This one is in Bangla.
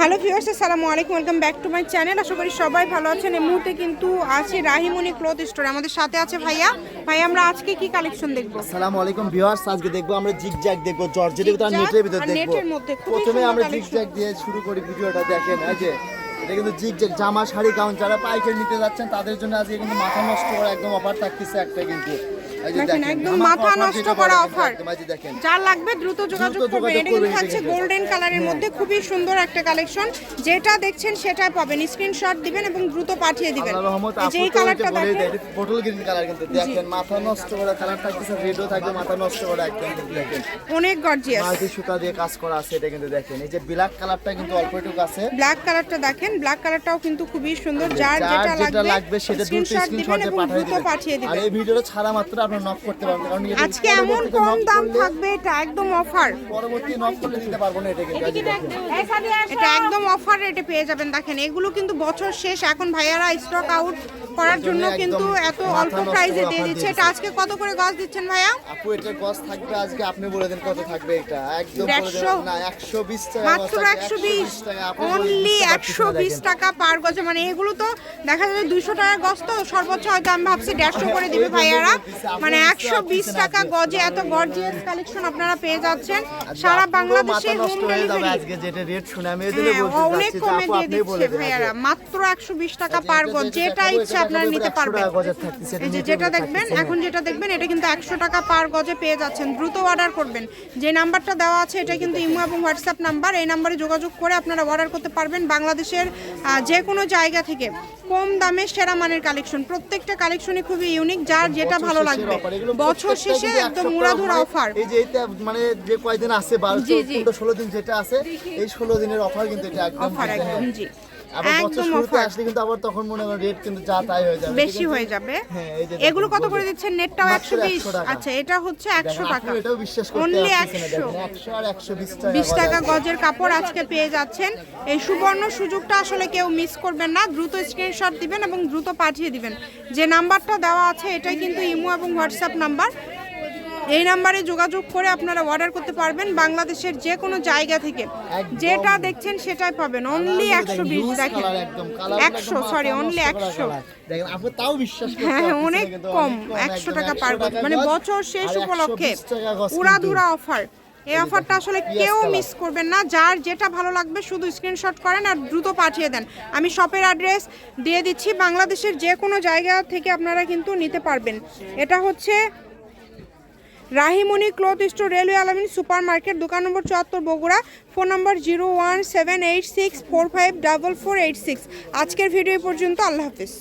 হ্যালো ভিউয়ার্স আসসালামু আলাইকুম welcome back to my channel. আশা করি সবাই ভালো আছেন। এই মুহূর্তে কিন্তু আছে রাহিমণি ক্লথ স্টোর। আমাদের সাথে আছে ভাইয়া। ভাই আমরা আজকে কি কালেকশন দেখব? আসসালামু আলাইকুম ভিউয়ার্স আজকে দেখব আমরা জিগজ্যাগ দেখব জর্জেটের ভিতর নেটের ভিতর দেখব। নেটের মধ্যে প্রথমে আমরা। জিগজ্যাগ দিয়ে শুরু করি ভিডিওটা দেখেন এই যে এটা কিন্তু জিগজ্যাগ জামা শাড়ি গাউন যারা পাইকারি নিতে যাচ্ছেন তাদের জন্য আজকে কিন্তু মাথা নষ্ট করা একদম অফার থাকতেছে একটা কিন্তু। দেখেন, একদম মাথা নষ্ট করা এই যে লাগবে দ্রুত যোগাযোগ করবেন এটা কিন্তু থাকছে গোল্ডেন কালারের মধ্যে খুবই সুন্দর একটা কালেকশন যেটা দেখছেন সেটাই পাবেন। স্ক্রিনশট দিবেন এবং দ্রুত পাঠিয়ে দিবেন। যে এই কালারটা দেখেন। বটল গ্রিন কালার কিন্তু। দেখেন মাথা নষ্ট করা কালার থাকতেছে রেডও থাকবে মাথা নষ্ট করা একদম দেখেন। অনেক গর্জিয়াস মাল্টি সুতা দিয়ে কাজ করা আছে এটা কিন্তু দেখেন। এই যে ব্ল্যাক কালারটা কিন্তু অল্প একটু আছে ব্ল্যাক কালারটা দেখেন। ব্ল্যাক কালারটাও কিন্তু খুবই সুন্দর। যার যেটা লাগবে সেটা দ্রুত স্ক্রিনশট দিয়ে পাঠিয়ে দিবেন। আর এই ভিডিওটা ছাড়া মাত্র আপনারা নক করতে পারবেন কারণ আজকে এমন কম দাম থাকবে এটা একদম অফার পরবর্তী নক করলে দিতে পারব না এটা কিন্তু। এটা একদম অফার রেটে পেয়ে যাবেন দেখেন এগুলো কিন্তু বছর শেষ এখন ভাইয়ারা স্টক আউট করার জন্য কিন্তু এত অল্প প্রাইসে দিয়ে দিচ্ছে। এটা আজকে কত করে গজ দিচ্ছেন ভাইয়া? আপু এটার কস্ট থাকবে আজকে আপনি বলে দেন কত থাকবে এটা? একদম বলে দেন না 120 টাকা মাত্র একশো বিশ 120 টাকা অনলি বুঝতে একশো পারতেছেন না বিশ দেখেন। টাকা পার গজে মানে এগুলো তো দেখা যাবে দুইশো টাকা গজ তো সর্বোচ্চ হয়তো আমি ভাবছি দেড়শো করে দিবে ভাইয়ারা। আপনি মানে একশো বিশ টাকা গজে এত গর্জিয়াস কালেকশন আপনারা পেয়ে যাচ্ছেন। সারা আপুরও বাংলাদেশে হোম হয়ে যাবে ডেলিভারি আজকে যেটা রেট শুনে আমি এই জন্য অনেক কমে দিয়ে দিচ্ছে ভাইয়ারা মাত্র একশো বিশ টাকা আচ্ছা, পার গজ যেটা ইচ্ছে আপনারা নিতে পারবেন। এই যে যেটা দেখবেন এখন যেটা দেখবেন এটা কিন্তু একশো টাকা পার গজে পেয়ে যাচ্ছেন। দ্রুত অর্ডার করবেন। যে নাম্বারটা দেওয়া আছে এটা কিন্তু ইমো এবং হোয়াটসঅ্যাপ নাম্বার। এই নাম্বারে যোগাযোগ করে আপনারা অর্ডার করতে পারবেন বাংলাদেশের যে কোনো জায়গা থেকে। কম দামে সেরা মানের কালেকশন প্রত্যেকটা কালেকশনই খুবই ইউনিক যার যেটা ভালো লাগবে। বছর শেষে একদম মুরাধুর অফার এই যে এটা মানে যে কয়দিন আছে বারো জি, জি। চোদ্দ ষোলো দিন যেটা আছে এই ষোলো দিনের অফার কিন্তু এটা একদম অফার একদম। জি। আবার বছর শুরুতে আসলে কিন্তু আবার তখন মনে হয় রেট কিন্তু যা তাই হয়ে যাবে। বেশি হয়ে যাবে। হ্যাঁ, এই যে এগুলো কত করে দিচ্ছেন? নেটটাও মাত্র বিশ। টাকা। আচ্ছা এটা হচ্ছে একশো দেখেন, টাকা। এটাও বিশ্বাস করতে অনলি পারতেছেন না, একশো। দেখেন, 100 আর 120 টাকা বিশ গজ টাকা গজের কাপড় আজকে পেয়ে যাচ্ছেন। এই সুবর্ণ সুযোগটা আসলে কেউ মিস করবেন না। দ্রুত স্ক্রিনশট দিবেন এবং দ্রুত পাঠিয়ে দিবেন। যে নাম্বারটা দেওয়া আছে এটাই কিন্তু ইমো এবং হোয়াটসঅ্যাপ নাম্বার এই নাম্বারে যোগাযোগ করে আপনারা অর্ডার করতে পারবেন বাংলাদেশের যে কোনো জায়গা থেকে। যেটা দেখছেন সেটাই পাবেন। অনলি একশো বিশ দেখেন। একশো সরি অনলি একশো। করতে হ্যাঁ অনেক কম একশো টাকা পার মানে বছর শেষ উপলক্ষে 120 টাকা গজ কিন্তু। উড়াধুরা অফার এই অফারটা আসলে কেউ মিস করবেন না। যার যেটা ভালো লাগবে শুধু স্ক্রিনশট করেন আর দ্রুত পাঠিয়ে দেন। আমি শপের অ্যাড্রেস দিয়ে দিচ্ছি। বাংলাদেশের যে কোনো জায়গা থেকে আপনারা কিন্তু নিতে পারবেন। এটা হচ্ছে Rahimoni cloth store railway Alamin super market দোকান নম্বর চুয়াত্তর Bogura, phone number zero one seven eight six four five double four eight six. আজকের ভিডিও পর্যন্ত, আল্লাহ হাফিজ।